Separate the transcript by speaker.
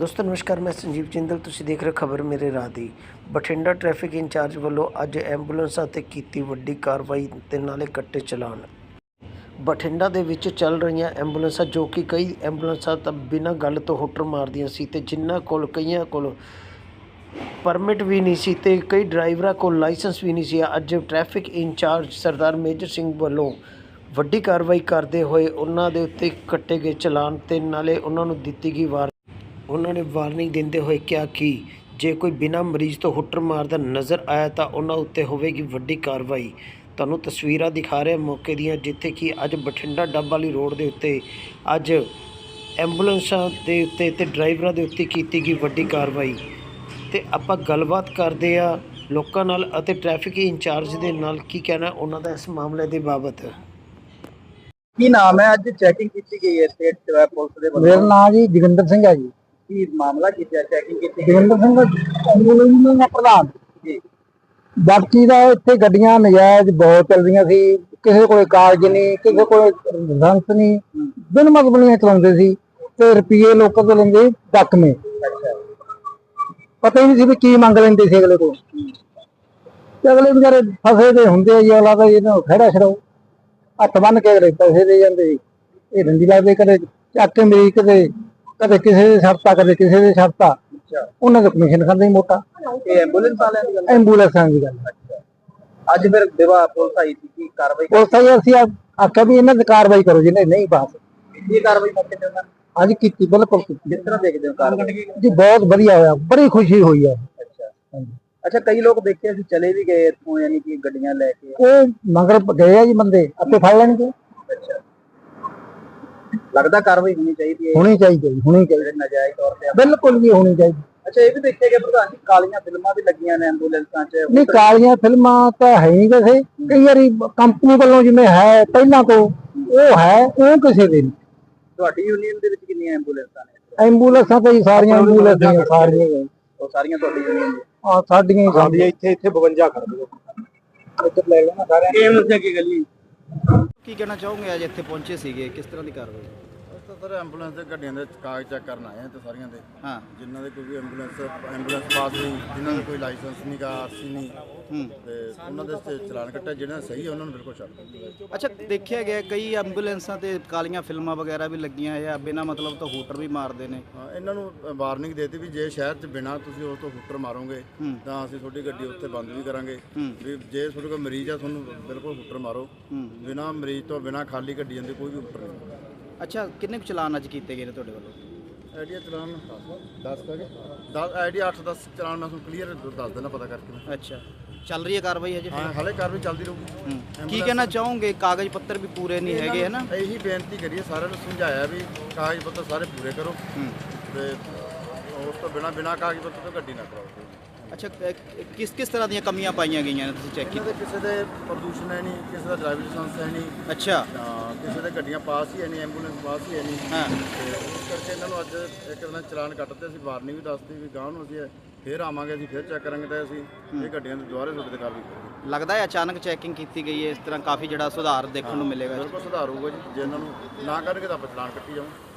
Speaker 1: ਦੋਸਤੋ, ਨਮਸਕਾਰ, ਮੈਂ ਸੰਜੀਵ ਜਿੰਦਲ। ਤੁਸੀਂ ਦੇਖ ਰਹੇ ਖਬਰ ਮੇਰੇ ਰਾਹ ਦੀ। ਬਠਿੰਡਾ ਟ੍ਰੈਫਿਕ ਇੰਚਾਰਜ ਵੱਲੋਂ ਅੱਜ ਐਂਬੂਲੈਂਸਾਂ ਤੇ ਕੀਤੀ ਵੱਡੀ ਕਾਰਵਾਈ ਤੇ ਨਾਲੇ ਕੱਟੇ ਚਲਾਨ। ਬਠਿੰਡਾ ਦੇ ਵਿੱਚ ਚੱਲ ਰਹੀਆਂ ਐਂਬੂਲੈਂਸਾਂ, ਜੋ ਕਿ ਕਈ ਐਂਬੂਲੈਂਸਾਂ ਤਾਂ ਬਿਨਾਂ ਗੱਲ ਤੋਂ ਹੁੱਟਰ ਮਾਰਦੀਆਂ ਸੀ ਤੇ ਜਿਨ੍ਹਾਂ ਕੋਲ, ਕਈਆਂ ਕੋਲ ਪਰਮਿਟ ਵੀ ਨਹੀਂ ਸੀ ਤੇ ਕਈ ਡਰਾਈਵਰਾਂ ਕੋਲ ਲਾਇਸੈਂਸ ਵੀ ਨਹੀਂ ਸੀ। ਅੱਜ traffic incharge Sardar major Singh ਵੱਲੋਂ ਵੱਡੀ ਕਾਰਵਾਈ ਕਰਦੇ ਹੋਏ ਉਹਨਾਂ ਦੇ ਉੱਤੇ ਕੱਟੇ ਗਏ ਚਲਾਨ ਤੇ ਨਾਲੇ ਉਹਨਾਂ ਨੂੰ ਦਿੱਤੀ ਗਈ ਵਾਰ ਉਹਨਾਂ ਨੇ ਵਾਰਨਿੰਗ ਦਿੰਦੇ ਹੋਏ ਕਿਹਾ ਕਿ ਜੇ ਕੋਈ ਬਿਨਾਂ ਮਰੀਜ਼ ਤੋਂ ਹੁੱਟਰ ਮਾਰਦਾ ਨਜ਼ਰ ਆਇਆ ਤਾਂ ਉਹਨਾਂ ਉੱਤੇ ਹੋਵੇਗੀ ਵੱਡੀ ਕਾਰਵਾਈ। ਤੁਹਾਨੂੰ ਤਸਵੀਰਾਂ ਦਿਖਾ ਰਹੇ ਮੌਕੇ ਦੀਆਂ ਜਿੱਥੇ ਕਿ ਅੱਜ ਬਠਿੰਡਾ ਡੱਬ ਵਾਲੀ ਰੋਡ ਦੇ ਉੱਤੇ ਅੱਜ ਐਂਬੂਲੈਂਸਾਂ ਦੇ ਉੱਤੇ ਤੇ ਡਰਾਈਵਰਾਂ ਦੇ ਉੱਤੇ ਕੀਤੀ ਗਈ ਵੱਡੀ ਕਾਰਵਾਈ। ਤੇ ਆਪਾਂ ਗੱਲਬਾਤ ਕਰਦੇ ਆ ਲੋਕਾਂ ਨਾਲ ਅਤੇ ਟ੍ਰੈਫਿਕ ਇੰਚਾਰਜ ਦੇ ਨਾਲ ਕੀ ਕਹਿਣਾ ਉਹਨਾਂ ਦਾ ਇਸ ਮਾਮਲੇ ਦੇ ਬਾਬਤ।
Speaker 2: ਕੀ ਨਾਮ ਹੈ? ਅੱਜ ਚੈਕਿੰਗ ਕੀਤੀ ਗਈ ਹੈ ਸਟੇਟ ਪੁਲਿਸ ਦੇ
Speaker 3: ਮੇਰਾ
Speaker 2: ਵੱਲੋਂ
Speaker 3: ਨਾਮ ਜੀ ਜੋਗਿੰਦਰ ਸਿੰਘ ਹੈ ਜੀ।
Speaker 2: ਕੀ ਮਾਮਲਾ ਕੀ ਹੈ ਚੈਕਿੰਗ ਕੀਤੀ
Speaker 3: ਜੋਗਿੰਦਰ ਸਿੰਘ ਐਂਬੂਲੈਂਸ ਦਾ ਪ੍ਰਧਾਨ।
Speaker 2: ਜੀ।
Speaker 3: ਬਾਕੀ ਦਾ ਇੱਥੇ ਗੱਡੀਆਂ ਨਜਾਇਜ਼ ਬਹੁਤ ਚੱਲਦੀਆਂ ਸੀ ਕਿਸੇ ਕੋਲੇ ਕਾਗਜ਼ ਨਹੀਂ ਕਿਸੇ ਕੋਲੇ ਲਾਇਸੈਂਸ ਨਹੀਂ ਬਿਨ ਮਤਲਬੀਆਂ ਚਲਾਉਂਦੇ ਸੀ ਤੇ ਰੁਪਏ ਲੋਕਾਂ ਤੋਂ ਲੈਂਦੇ ਡੱਕਵੇਂ ਪਤਾ ਹੀ ਨਹੀਂ ਸੀ ਵੀ ਕੀ ਮੰਗ ਲੈਂਦੇ ਸੀ ਅਗਲੇ ਕੋਲ। ਤੇ ਅਗਲੇ ਵਿਚਾਰੇ ਫਸੇ ਦੇ ਹੁੰਦੇ ਆ ਜੀ ਅਗਲਾ ਤਾਂ ਇਹਨਾਂ ਨੂੰ ਖੜਾ ਛੜਾਓ ਹੱਥ ਬੰਨ ਕੇ ਅਗਲੇ ਪੈਸੇ ਦੇ ਜਾਂਦੇ ਇਹ ਰੰਡੀ ਲੱਗਦੇ ਕਦੇ ਚੱਕ ਕੇ ਮੇਰੀ ਕਦੇ ਕਦੇ ਕਿਸੇ ਦੇ ਛੱਡਤਾ ਕਦੇ ਕਿਸੇ ਦੇ ਛੱਡਤਾ ਉਹਨਾਂ ਦਾ ਕਮਿਸ਼ਨ ਖਾਂਦੇ ਹੀ ਮੋਟਾ।
Speaker 2: ਇਹ ਐਂਬੂਲੈਂਸ ਵਾਲਿਆਂ ਦੀ ਗੱਲ ਹੈ?
Speaker 3: ਐਂਬੂਲੈਂਸਾਂ ਦੀ ਗੱਲ
Speaker 2: ਅੱਛਾ। ਅੱਜ ਫਿਰ ਦੇਵਾ ਪੁਲਿਸ ਆਈ ਸੀ ਕੀ ਕਾਰਵਾਈ
Speaker 3: ਉਹ ਸਹੀ ਅਸੀਂ ਆ- ਆਖਿਆ ਵੀ ਇਹਨਾਂ ਦੀ ਕਾਰਵਾਈ ਕਰੋ ਜਿਹਨੇ ਨਹੀਂ ਪਾਸ
Speaker 2: ਕੀ ਕਾਰਵਾਈ ਕਰਕੇ ਤੇ ਉਹਨਾਂ ਨੇ?
Speaker 3: ਅੱਜ ਕੀਤੀ ਬਿਲਕੁਲ ਕੀਤੀ।
Speaker 2: ਕਿਸ ਤਰ੍ਹਾਂ ਦੇਖਦੇ ਹੋ ਕਾਰਵਾਈ?
Speaker 3: ਜੀ ਬਹੁਤ ਵਧੀਆ ਹੋਇਆ ਬੜੀ ਖੁਸ਼ੀ ਹੋਈ ਹੈ।
Speaker 2: ਅੱਛਾ। ਅੱਛਾ ਕਈ ਲੋਕ ਦੇਖੇ ਅਸੀਂ ਚਲੇ ਵੀ ਗਏ ਇੱਥੋਂ ਯਾਨੀ ਕਿ ਗੱਡੀਆਂ ਲੈ ਕੇ।
Speaker 3: ਉਹ ਮਗਰ ਗਏ ਆ ਜੀ ਬੰਦੇ ਆਪੇ ਫੜ ਲੈਣਗੇ।
Speaker 2: ਲੱਗਦਾ ਕਾਰਵਾਈ ਹੋਣੀ ਚਾਹੀਦੀ ਹੈ।
Speaker 3: ਹੋਣੀ ਚਾਹੀਦੀ ਹੈ ਹੋਣੀ ਚਾਹੀਦੀ
Speaker 2: ਨਜਾਇਜ਼ ਤੌਰ ਤੇ
Speaker 3: ਬਿਲਕੁਲ ਵੀ ਹੋਣੀ ਚਾਹੀਦੀ।
Speaker 2: ਅੱਛਾ ਇਹ ਵੀ ਦੇਖਿਆ ਗਿਆ ਪ੍ਰਧਾਨ ਜੀ ਕਾਲੀਆਂ ਫਿਲਮਾਂ ਵੀ ਲੱਗੀਆਂ ਨੇ ਐਂਬੂਲੈਂਸਾਂ 'ਚ।
Speaker 3: ਨਹੀਂ ਕਾਲੀਆਂ ਫਿਲਮਾਂ ਤਾਂ ਹੈ ਨਹੀਂ ਵੈਸੇ ਕਈ ਵਾਰੀ ਕੰਪਨੀ ਵੱਲੋਂ ਜਿਵੇਂ ਹੈ ਪਹਿਲਾਂ ਤੋਂ ਉਹ ਹੈ ਉਹ ਕਿਸੇ ਦੇ ਨਹੀਂ।
Speaker 2: ਤੁਹਾਡੀ ਯੂਨੀਅਨ ਦੇ ਵਿੱਚ ਕਿੰਨੀਆਂ ਐਂਬੂਲੈਂਸਾਂ ਨੇ?
Speaker 3: ਐਂਬੂਲੈਂਸਾਂ ਤਾਂ ਜੀ ਸਾਰੀਆਂ ਐਂਬੂਲੈਂਸਾਂ ਹੀ ਸਾਰੀਆਂ ਹੀ।
Speaker 2: ਉਹ ਸਾਰੀਆਂ ਤੁਹਾਡੀ ਯੂਨੀਅਨ ਦੀਆਂ।
Speaker 3: ਆ ਸਾਡੀਆਂ ਹੀ ਸਾਡੀਆਂ ਇੱਥੇ ਇੱਥੇ 52 ਖੜ ਗਏ ਇੱਧਰ ਲੈ ਲੈਣਾ ਸਾਰਿਆਂ
Speaker 2: ਇਹ ਮੁੱਦੇ ਕੀ ਗਲੀ
Speaker 4: ਕੀ ਕਹਿਣਾ ਚਾਹੋਗੇ? ਅੱਜ ਇੱਥੇ ਪਹੁੰਚੇ ਸੀਗੇ। ਕਿਸ ਤਰ੍ਹਾਂ ਦੀ ਕਾਰਵਾਈ?
Speaker 5: ਤਾਂ ਸਰ ਐਂਬੂਲੈਂਸ ਦੇ ਗੱਡੀਆਂ ਦੇ ਕਾਗਜ਼ ਚੈੱਕ ਕਰਨ ਆਏ ਹਾਂ ਤੇ ਸਾਰੀਆਂ ਦੇ।
Speaker 4: ਹਾਂ।
Speaker 5: ਜਿਨ੍ਹਾਂ ਦੇ ਕੋਈ ਵੀ ਐਂਬੂਲੈਂਸ ਐਂਬੂਲੈਂਸ ਪਾਸ ਨਹੀਂ ਜਿਨ੍ਹਾਂ ਦਾ ਕੋਈ ਲਾਇਸੈਂਸ ਨਹੀਂ ਗਾ ਆਰਸੀ ਨਹੀਂ।
Speaker 4: ਹੂੰ।
Speaker 5: ਤੇ ਉਹਨਾਂ ਦੇ ਤੇ ਚਲਾਨ ਕੱਟਿਆ ਜਿਹੜਾ ਸਹੀ ਹੈ ਉਹਨਾਂ ਨੂੰ ਬਿਲਕੁਲ ਛੱਡ
Speaker 4: ਅੱਛਾ ਦੇਖਿਆ ਗਿਆ ਕਈ ਐਂਬੂਲੈਂਸਾਂ ਤੇ ਕਾਲੀਆਂ ਫਿਲਮਾਂ ਵਗੈਰਾ ਵੀ ਲੱਗੀਆਂ ਆ ਬਿਨਾਂ ਮਤਲਬ ਤੋਂ ਹੂਟਰ ਵੀ ਮਾਰਦੇ ਨੇ।
Speaker 5: ਹਾਂ ਇਹਨਾਂ ਨੂੰ ਵਾਰਨਿੰਗ ਦੇਤੀ ਵੀ ਜੇ ਸ਼ਹਿਰ 'ਚ ਬਿਨਾਂ ਤੁਸੀਂ ਉਸ ਤੋਂ ਹੁੱਟਰ ਮਾਰੋਗੇ। ਤਾਂ ਅਸੀਂ ਤੁਹਾਡੀ ਗੱਡੀ ਉੱਥੇ ਬੰਦ ਵੀ ਕਰਾਂਗੇ। ਵੀ ਜੇ ਤੁਹਾਡੇ ਕੋਲ ਮਰੀਜ਼ ਆ ਤੁਹਾਨੂੰ ਬਿਲਕੁਲ ਹੁੱਟਰ ਮਾਰੋ। ਬਿਨਾਂ ਮਰੀਜ਼ ਤੋਂ ਬਿਨਾਂ ਖਾਲੀ ਗੱਡੀ ਜਾਂਦੀ ਕੋਈ ਵੀ ਹੁੱਟਰ ਨਹੀਂ।
Speaker 4: ਅੱਛਾ ਕਿੰਨੇ ਕੁ ਚਲਾਨ ਅੱਜ ਕੀਤੇ ਗਏ ਨੇ ਤੁਹਾਡੇ ਵੱਲੋਂ?
Speaker 5: ਆਈਡੀਆ ਚਲਾਨ 10 ਕਰੇ 10 ਆਈਡੀਆ 8 10 ਚਲਾਨ ਮੈਂ ਤੁਹਾਨੂੰ ਕਲੀਅਰ ਦੱਸ ਦੇਣਾ ਪਤਾ ਕਰਕੇ ਮੈਂ।
Speaker 4: ਅੱਛਾ ਚੱਲ ਰਹੀ ਹੈ ਕਾਰਵਾਈ ਹਜੇ
Speaker 5: ਹਾਂ ਹਾਲੇ ਕਾਰਵਾਈ ਚੱਲਦੀ ਰਹੂਗੀ।
Speaker 4: ਕੀ ਕਹਿਣਾ ਚਾਹੋਗੇ? ਕਾਗਜ਼ ਪੱਤਰ ਵੀ ਪੂਰੇ ਨਹੀਂ ਹੈਗੇ ਹੈ ਨਾ
Speaker 5: ਇਹੀ ਬੇਨਤੀ ਕਰੀਏ ਸਾਰਿਆਂ ਨੂੰ ਸਮਝਾਇਆ ਵੀ ਕਾਗਜ਼ ਪੱਤਰ ਸਾਰੇ ਪੂਰੇ ਕਰੋ। ਤੇ ਉਸ ਤੋਂ ਬਿਨਾ ਬਿਨਾ ਕਾਗਜ਼ ਪੱਤਰ ਤੋਂ ਗੱਡੀ ਨਾ ਕਰਾਓ।
Speaker 4: ਅੱਛਾ ਕਿਸ ਕਿਸ ਤਰ੍ਹਾਂ ਦੀਆਂ ਕਮੀਆਂ ਪਾਈਆਂ ਗਈਆਂ ਨੇ ਤੁਸੀਂ ਚੈੱਕ
Speaker 5: ਇਹਨਾਂ ਦੇ ਕਿਸੇ ਦੇ ਪ੍ਰਦੂਸ਼ਣ ਹੈ ਨਹੀਂ ਕਿਸੇ ਦਾ ਡਰਾਈਵਿੰਗ ਲਾਇਸੈਂਸ ਹੈ ਨਹੀਂ।
Speaker 4: ਅੱਛਾ।
Speaker 5: ਹਾਂ, ਕਿਸੇ ਦੇ ਗੱਡੀਆਂ ਪਾਸ ਹੀ ਹੈ ਨਹੀਂ ਐਂਬੂਲੈਂਸ ਪਾਸ ਹੀ ਹੈ ਨਹੀਂ।
Speaker 4: ਹਾਂ।
Speaker 5: ਤੇ ਉਸ ਕਰਕੇ ਇਹਨਾਂ ਨੂੰ ਅੱਜ ਇੱਕ ਦਿਨ ਚਲਾਨ ਕੱਟਦੇ ਅਸੀਂ ਵਾਰਨਿੰਗ ਵੀ ਦੱਸਦੀ ਵੀ ਗਾਂਹ ਨੂੰ ਅਸੀਂ ਫੇਰ ਆਵਾਂਗੇ ਅਸੀਂ ਫੇਰ ਚੈੱਕ ਕਰਾਂਗੇ ਤਾਂ ਅਸੀਂ ਇਹ ਗੱਡੀਆਂ ਦੇ ਦੁਆਰੇ ਤੁਹਾਡੇ ਤੇ ਕਾਰਵਾਈ ਕਰਾਂਗੇ
Speaker 4: ਲੱਗਦਾ ਹੈ ਅਚਾਨਕ ਚੈਕਿੰਗ ਕੀਤੀ ਗਈ ਹੈ ਇਸ ਤਰ੍ਹਾਂ ਕਾਫੀ ਜਿਹੜਾ ਸੁਧਾਰ ਦੇਖਣ ਨੂੰ ਮਿਲੇਗਾ
Speaker 5: ਬਿਲਕੁਲ ਸੁਧਾਰ ਹੋਊਗਾ ਜੀ ਜੇ ਇਹਨਾਂ ਨੂੰ ਨਾ ਕਰਨਗੇ ਤਾਂ ਆਪਾਂ ਚਲਾਨ ਕੱਟੀ ਜਾਵਾਂਗੇ